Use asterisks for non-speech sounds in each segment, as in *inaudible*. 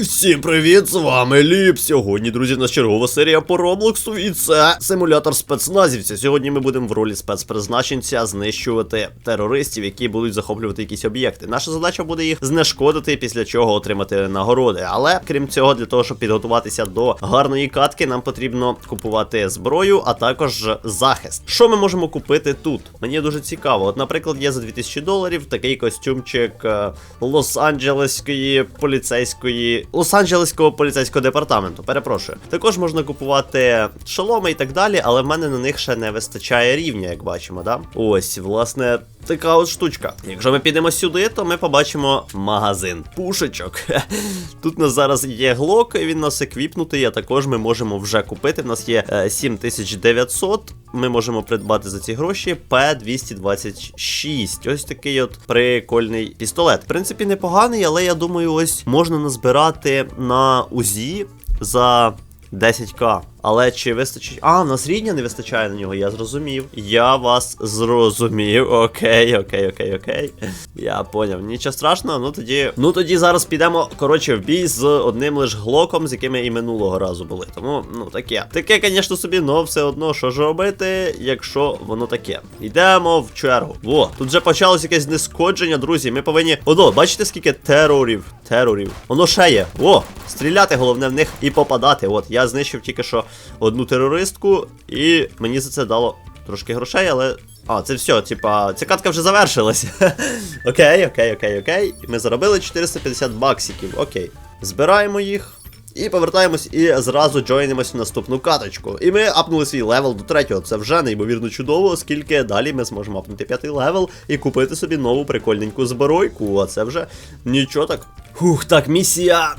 Всім привіт, з вами Ліп. Сьогодні, друзі, нас чергова серія по Роблоксу, і це симулятор спецназівця. Сьогодні ми будемо в ролі спецпризначенця знищувати терористів, які будуть захоплювати якісь об'єкти. Наша задача буде їх знешкодити, після чого отримати нагороди. Але крім цього, для того, щоб підготуватися до гарної катки, нам потрібно купувати зброю, а також захист. Що ми можемо купити тут? Мені дуже цікаво. От, наприклад, є за 2000 доларів такий костюмчик е, Лос-Анджелеської поліцейської Лос-Анджелеського поліцейського департаменту. Перепрошую. Також можна купувати шоломи і так далі, але в мене на них ще не вистачає рівня, як бачимо, да? Ось, власне. Така от штучка. Якщо ми підемо сюди, то ми побачимо магазин пушечок. *laughs* Тут у нас зараз є глок, він нас еквіпнутий, а також ми можемо вже купити. У нас є е, 7900. Ми можемо придбати за ці гроші П226. Ось такий от прикольний пістолет. В принципі, непоганий, але я думаю, ось можна назбирати на УЗІ за 10к. Але чи вистачить. А, в нас рідня не вистачає на нього, я зрозумів. Я вас зрозумів. Окей, окей, окей, окей. Я поняв. Нічого страшного, ну тоді. Ну тоді зараз підемо, коротше, в бій з одним лиш глоком, з яким ми і минулого разу були. Тому, ну таке. Таке, звісно, собі, но все одно, що ж робити, якщо воно таке. Йдемо в чергу. Во, тут вже почалось якесь знешкодження, друзі. Ми повинні. Одо, бачите, скільки терорів? Терорів. Воно ще є. О, стріляти головне в них і попадати. От, я знищив тільки що одну терористку, і мені за це дало трошки грошей, але. А, це все, типа, ця катка вже завершилася. *laughs* окей, окей, окей, окей. Ми заробили 450 баксиків. Окей. Збираємо їх. І повертаємось і зразу джойнимось в наступну каточку. І ми апнули свій левел до третього. Це вже неймовірно чудово, оскільки далі ми зможемо апнути п'ятий левел і купити собі нову прикольненьку збройку. А це вже нічого так. Хух, так, місія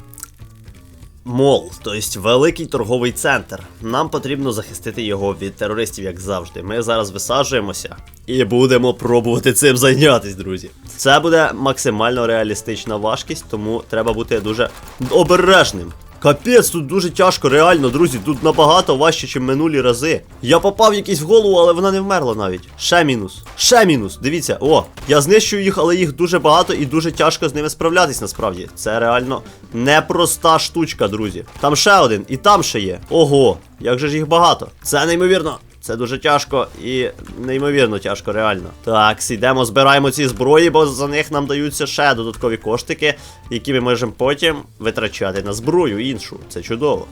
Мол, то есть великий торговий центр. Нам потрібно захистити його від терористів, як завжди. Ми зараз висаджуємося і будемо пробувати цим зайнятися, друзі. Це буде максимально реалістична важкість, тому треба бути дуже обережним. Капець, тут дуже тяжко, реально, друзі, тут набагато важче, ніж минулі рази. Я попав якийсь в голову, але вона не вмерла навіть. Ще мінус. Ще мінус. Дивіться, о, я знищую їх, але їх дуже багато і дуже тяжко з ними справлятись насправді. Це реально непроста штучка, друзі. Там ще один, і там ще є. Ого, як же ж їх багато. Це неймовірно. Це дуже тяжко і неймовірно тяжко, реально. Так, йдемо, збираємо ці зброї, бо за них нам даються ще додаткові коштики, які ми можемо потім витрачати на зброю іншу. Це чудово.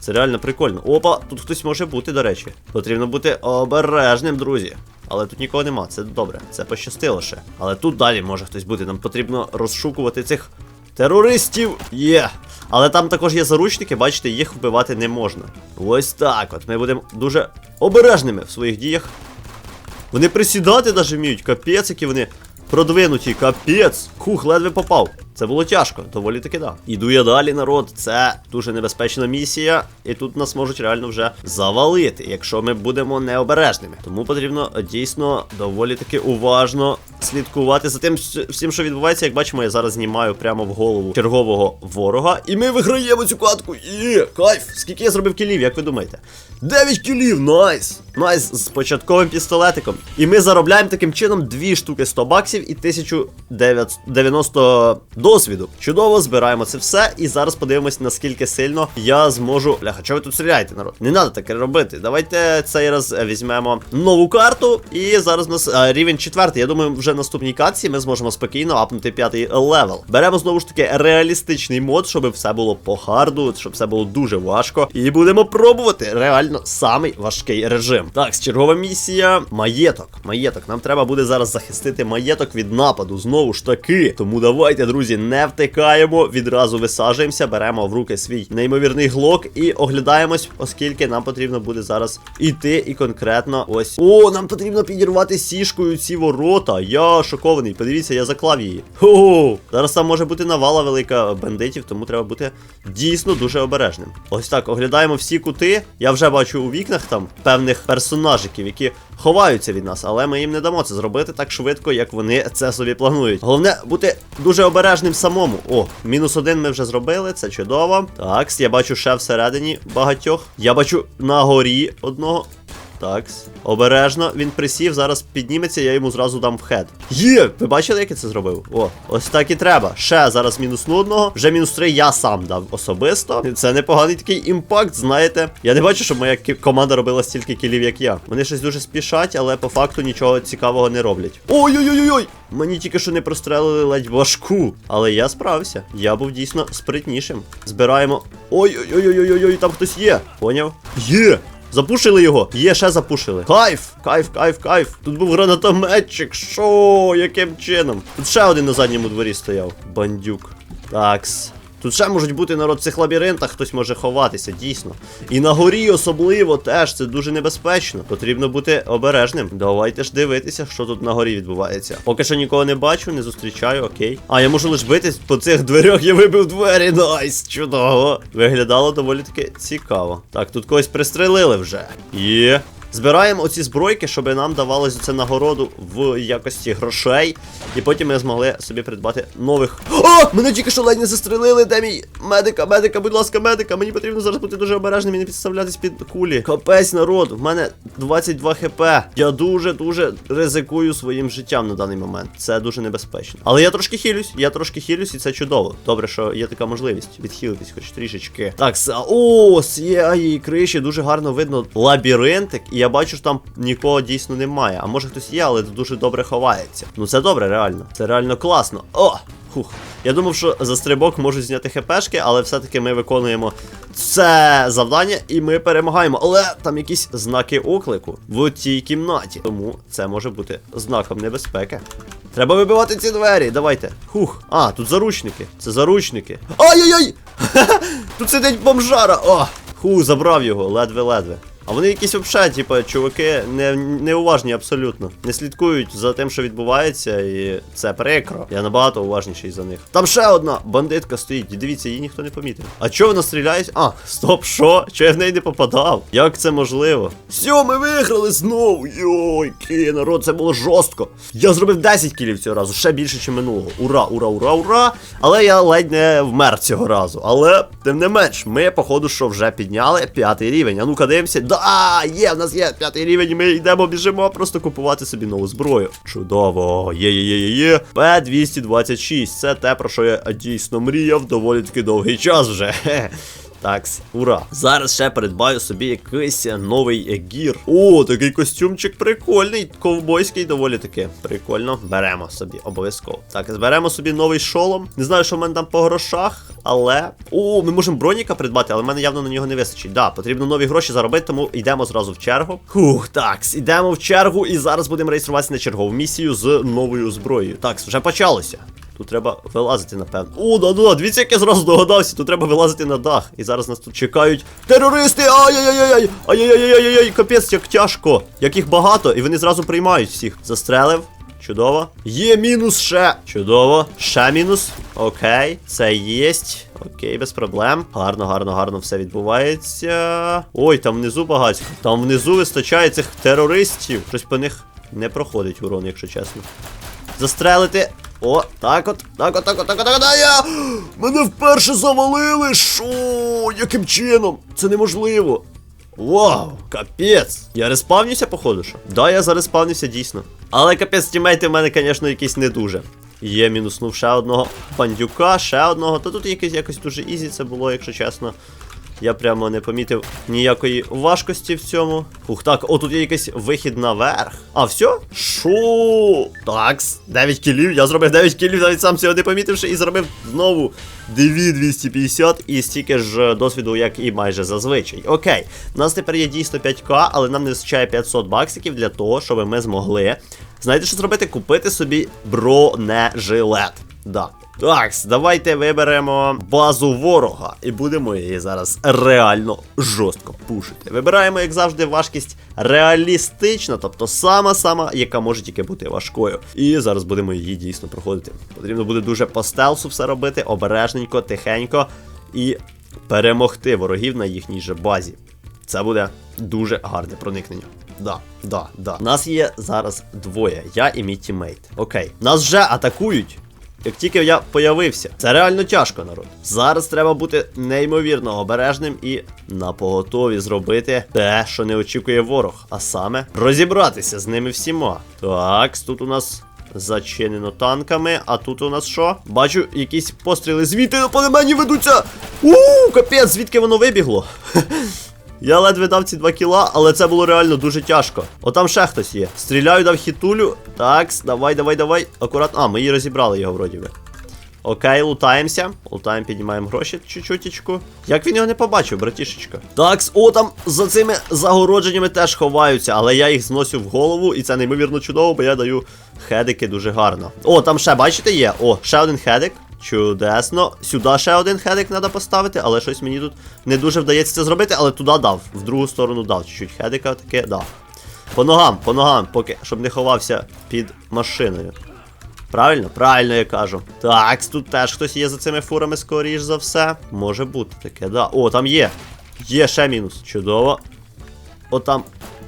Це реально прикольно. Опа, тут хтось може бути, до речі. Потрібно бути обережним, друзі. Але тут нікого нема, це добре, це пощастило ще. Але тут далі може хтось бути. Нам потрібно розшукувати цих терористів. Є. Але там також є заручники, бачите, їх вбивати не можна. Ось так. От ми будемо дуже обережними в своїх діях. Вони присідати навіть вміють, капець, які вони продвинуті, капець. Хух, ледве попав. Це було тяжко, доволі таки да. Іду я далі, народ. Це дуже небезпечна місія, і тут нас можуть реально вже завалити, якщо ми будемо необережними. Тому потрібно дійсно доволі таки уважно слідкувати за тим всім, що відбувається. Як бачимо, я зараз знімаю прямо в голову чергового ворога. І ми виграємо цю катку. Є, кайф! Скільки я зробив кілів, як ви думаєте? 9 кілів, найс! Найс з початковим пістолетиком. І ми заробляємо таким чином 2 штуки 100 баксів і 1090 досвіду. Чудово, збираємо це все. І зараз подивимось, наскільки сильно я зможу. Бляха, чого ви тут стріляєте, народ? Не треба таке робити. Давайте цей раз візьмемо нову карту. І зараз у нас а, рівень четвертий. Я думаю, вже в наступній катці ми зможемо спокійно апнути п'ятий левел. Беремо знову ж таки реалістичний мод, щоб все було по харду, щоб все було дуже важко. І будемо пробувати реально самий важкий режим. Так, чергова місія. Маєток. Маєток. Нам треба буде зараз захистити маєток від нападу. Знову ж таки. Тому давайте, друзі, не втикаємо. Відразу висаджуємося, беремо в руки свій неймовірний глок і оглядаємось, оскільки нам потрібно буде зараз іти і конкретно ось. О, нам потрібно підірвати сішкою ці ворота. Я шокований. Подивіться, я заклав її. Хо-хо! Зараз там може бути навала велика бандитів, тому треба бути дійсно дуже обережним. Ось так, оглядаємо всі кути. Я вже бачу у вікнах там певних персонажиків, які ховаються від нас, але ми їм не дамо це зробити так швидко, як вони це собі планують. Головне бути дуже обережним самому. О, мінус один ми вже зробили, це чудово. Так, я бачу ще всередині багатьох. Я бачу на горі одного. Такс. Обережно, він присів, зараз підніметься, я йому зразу дам в хед. Є! Ви бачили, як я це зробив? О, ось так і треба. Ще зараз мінусну одного. Вже мінус три я сам дав особисто. Це непоганий такий імпакт, знаєте. Я не бачу, щоб моя команда робила стільки кілів, як я. Вони щось дуже спішать, але по факту нічого цікавого не роблять. Ой-ой-ой-ой! Мені тільки що не прострелили ледь важку. Але я справився. Я був дійсно спритнішим. Збираємо. Ой-ой-ой-ой-ой, там хтось є. Поняв? Є! Запушили його! Є, ще запушили. Кайф! Кайф, кайф, кайф. Тут був гранатометчик. Шо? Яким чином? Тут ще один на задньому дворі стояв. Бандюк. Такс. Тут ще можуть бути народ в цих лабіринтах, хтось може ховатися, дійсно. І на горі особливо теж це дуже небезпечно. Потрібно бути обережним. Давайте ж дивитися, що тут на горі відбувається. Поки що нікого не бачу, не зустрічаю, окей. А, я можу лише битись по цих дверях, я вибив двері. Найс, чудово. Виглядало доволі таки цікаво. Так, тут когось пристрелили вже. Є. Збираємо оці збройки, щоб нам давалося це нагороду в якості грошей. І потім ми змогли собі придбати нових. О! Мене тільки що ледь не застрелили. Де мій медика, медика, будь ласка, медика. Мені потрібно зараз бути дуже обережним і не підставлятись під кулі. Капець народ, в мене 22 хп. Я дуже-дуже ризикую своїм життям на даний момент. Це дуже небезпечно. Але я трошки хилюсь, я трошки хилюсь, і це чудово. Добре, що є така можливість відхилитись хоч трішечки. Так, с- о, з цієї криші дуже гарно видно лабіринтик, і я бачу, що там нікого дійсно немає. А може хтось є, але дуже добре ховається. Ну це добре, реально. Це реально класно. О! Хух. Я думав, що за стрибок можуть зняти хпшки, але все-таки ми виконуємо це завдання і ми перемагаємо. Але там якісь знаки оклику в тій кімнаті. Тому це може бути знаком небезпеки. Треба вибивати ці двері, давайте. Хух. А, тут заручники. Це заручники. Ай-яй-яй! *laughs* Тут сидить бомжара! О! Ху, забрав його, ледве-ледве. А вони якісь взагалі, типу, чуваки, не, неуважні абсолютно. Не слідкують за тим, що відбувається, і це прикро. Я набагато уважніший за них. Там ще одна бандитка стоїть, дивіться, її ніхто не помітив. А чого вона стріляє? А, стоп, що? Чого я в неї не попадав? Як це можливо? Все, ми виграли знову. Йой, ки, народ, це було жорстко. Я зробив 10 кілів цього разу, ще більше, ніж минулого. Ура, ура, ура, ура. Але я ледь не вмер цього разу. Але, тим не менш, ми, походу, що вже підняли п'ятий рівень. А ну-ка дивимося. Да, є, в нас є п'ятий рівень, і ми йдемо, біжимо просто купувати собі нову зброю. Чудово, є, є, є, є, є. П226. Це те, про що я дійсно мріяв доволі таки довгий час вже. Такс, ура. Зараз ще придбаю собі якийсь новий гір. О, такий костюмчик прикольний, ковбойський доволі таки. Прикольно. Беремо собі, обов'язково. Так, зберемо собі новий шолом. Не знаю, що в мене там по грошах, але. О, ми можемо броніка придбати, але в мене явно на нього не вистачить. Да, потрібно нові гроші заробити, тому йдемо зразу в чергу. Хух, такс, йдемо в чергу і зараз будемо реєструватися на чергову місію з новою зброєю. Такс, вже почалося. Тут треба вилазити, напевно. О, да, да, дивіться, як я зразу догадався. Тут треба вилазити на дах. І зараз нас тут чекають терористи! Ай-яй-яй-яй! Ай-яй-яй-яй-яй! Капець, як тяжко! Як їх багато, і вони зразу приймають всіх. Застрелив. Чудово. Є мінус ще. Чудово. Ще мінус. Окей, це єсть. Окей, без проблем. Гарно, гарно, гарно все відбувається. Ой, там внизу багатько. Там внизу вистачає цих терористів. Щось по них не проходить урон, якщо чесно. Застрелити. О, так от, так от, так от, так от, так от, я! Мене вперше завалили! Шо? Яким чином? Це неможливо. Вау, капець. Я респавнюся, походу, що? Да, я зареспавнюся дійсно. Але капець, тімейти в мене, звісно, якісь не дуже. Є мінуснув ще одного бандюка, ще одного. Та тут якось якось дуже ізі це було, якщо чесно. Я прямо не помітив ніякої важкості в цьому. Ух, так, о, тут є якийсь вихід наверх. А, все? Шо? Такс, 9 кілів. Я зробив 9 кілів, навіть сам цього не помітивши, і зробив знову 250 і стільки ж досвіду, як і майже зазвичай. Окей, у нас тепер є дійсно 5к, але нам не вистачає 500 баксиків для того, щоб ми змогли. Знаєте, що зробити? Купити собі бронежилет. Да. Так, давайте виберемо базу ворога і будемо її зараз реально жорстко пушити. Вибираємо, як завжди, важкість реалістична, тобто сама-сама, яка може тільки бути важкою. І зараз будемо її дійсно проходити. Потрібно буде дуже по стелсу все робити, обережненько, тихенько і перемогти ворогів на їхній же базі. Це буде дуже гарне проникнення. Да, да, да. Нас є зараз двоє, я і мій тімейт. Окей. Нас вже атакують. Як тільки я появився. Це реально тяжко, народ. Зараз треба бути неймовірно обережним і на поготові зробити те, що не очікує ворог, а саме розібратися з ними всіма. Так, тут у нас. Зачинено танками, а тут у нас що? Бачу, якісь постріли звідти по мені ведуться. Ууу, капець, звідки воно вибігло? *laughs* Я ледве дав ці два кіла, але це було реально дуже тяжко. О, там ще хтось є. Стріляю, дав хітулю. Так, давай, давай, давай. Акуратно. А, ми її розібрали його вроді би. Окей, лутаємося. Лутаємо, піднімаємо гроші чуть-чутічку. Як він його не побачив, братішечка? Так, о, там за цими загородженнями теж ховаються, але я їх зносю в голову, і це неймовірно чудово, бо я даю хедики дуже гарно. О, там ще, бачите, є. О, ще один хедик. Чудесно. Сюди ще один хедик треба поставити, але щось мені тут не дуже вдається це зробити, але туди дав. В другу сторону дав. Чуть-чуть хедика таке дав. По ногам, по ногам, поки, щоб не ховався під машиною. Правильно? Правильно я кажу. Так, тут теж хтось є за цими фурами, скоріш за все. Може бути таке, да. О, там є. Є ще мінус. Чудово. О, там.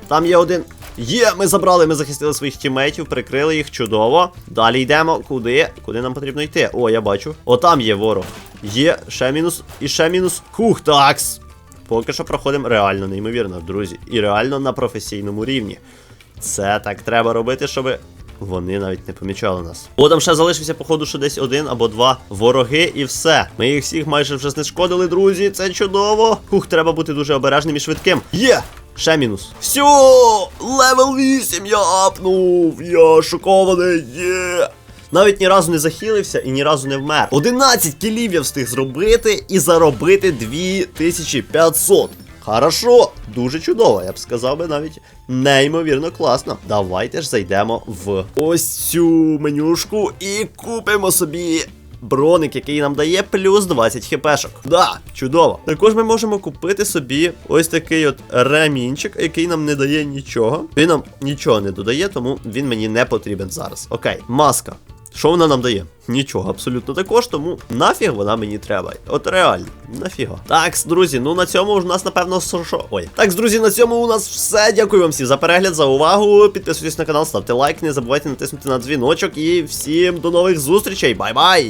Там є один. Є, ми забрали, ми захистили своїх тімейтів, прикрили їх, чудово. Далі йдемо. Куди? Куди нам потрібно йти? О, я бачу. О, там є ворог. Є, ще мінус, і ще мінус. Хух, такс. Поки що проходимо реально, неймовірно, друзі. І реально на професійному рівні. Це так треба робити, щоб вони навіть не помічали нас. О, там ще залишився, походу, що десь один або два вороги, і все. Ми їх всіх майже вже знешкодили, друзі. Це чудово. Хух, треба бути дуже обережним і швидким. Є! Ще мінус. Все! Левел 8 я апнув! Я шокований! Є! Навіть ні разу не захилився і ні разу не вмер. 11 кілів я встиг зробити і заробити 2500. Хорошо, дуже чудово, я б сказав би навіть неймовірно класно. Давайте ж зайдемо в ось цю менюшку і купимо собі. Броник, який нам дає плюс 20 хпшок. Да, чудово. Також ми можемо купити собі ось такий от ремінчик, який нам не дає нічого. Він нам нічого не додає, тому він мені не потрібен зараз. Окей, маска. Що вона нам дає? Нічого, абсолютно також, тому нафіг вона мені треба. От реально, нафіга. Так, друзі, ну на цьому у нас, напевно, що. Ой. Так, друзі, на цьому у нас все. Дякую вам всім за перегляд, за увагу. Підписуйтесь на канал, ставте лайк, не забувайте натиснути на дзвіночок. І всім до нових зустрічей. Бай-бай!